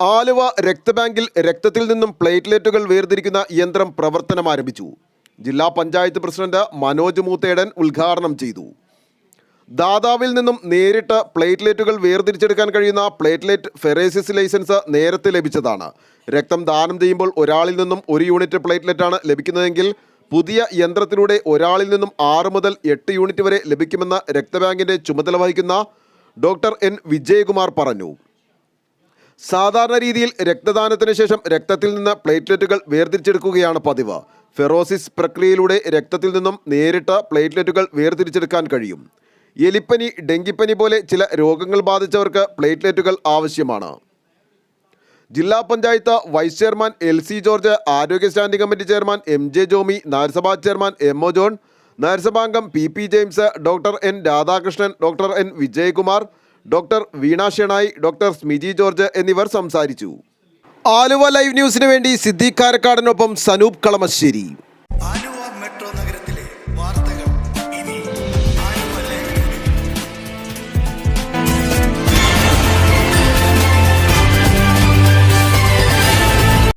ആലുവ രക്തബാങ്കിൽ രക്തത്തിൽ നിന്നും പ്ലേറ്റ്ലെറ്റുകൾ വേർതിരിക്കുന്ന യന്ത്രം പ്രവർത്തനം ആരംഭിച്ചു. ജില്ലാ പഞ്ചായത്ത് പ്രസിഡന്റ് മനോജ് മൂത്തേടൻ ഉദ്ഘാടനം ചെയ്തു. ദാതാവിൽ നിന്നും നേരിട്ട് പ്ലേറ്റ്ലെറ്റുകൾ വേർതിരിച്ചെടുക്കാൻ കഴിയുന്ന പ്ലേറ്റ്ലെറ്റ് ഫെറേസിസ് ലൈസൻസ് നേരത്തെ ലഭിച്ചതാണ്. രക്തം ദാനം ചെയ്യുമ്പോൾ ഒരാളിൽ നിന്നും ഒരു യൂണിറ്റ് പ്ലേറ്റ്ലെറ്റാണ് ലഭിക്കുന്നതെങ്കിൽ പുതിയ യന്ത്രത്തിലൂടെ ഒരാളിൽ നിന്നും ആറ് മുതൽ എട്ട് യൂണിറ്റ് വരെ ലഭിക്കുമെന്ന് രക്തബാങ്കിന്റെ ചുമതല വഹിക്കുന്ന ഡോക്ടർ എൻ വിജയകുമാർ പറഞ്ഞു. സാധാരണ രീതിയിൽ രക്തദാനത്തിന് ശേഷം രക്തത്തിൽ നിന്ന് പ്ലേറ്റ്ലെറ്റുകൾ വേർതിരിച്ചെടുക്കുകയാണ് പതിവ്. ഫെറോസിസ് പ്രക്രിയയിലൂടെ രക്തത്തിൽ നിന്നും നേരിട്ട് പ്ലേറ്റ്ലെറ്റുകൾ വേർതിരിച്ചെടുക്കാൻ കഴിയും. എലിപ്പനി ഡെങ്കിപ്പനി പോലെ ചില രോഗങ്ങൾ ബാധിച്ചവർക്ക് പ്ലേറ്റ്ലെറ്റുകൾ ആവശ്യമാണ്. ജില്ലാ panchayat vice chairman L C George ആരോഗ്യ standing committee chairman M J Jomy നഗരസഭാ chairman M O John നഗരസഭാംഗം P P James doctor N Radhakrishnan doctor N Vijayakumar doctor Veena Shenoy doctor Smiji George എന്നിവർ സംസാരിച്ചു. Aluva live ന്യൂസിന് വേണ്ടി സിദ്ദീഖ് കാരക്കാടിനൊപ്പം സനൂപ് കളമശ്ശേരി.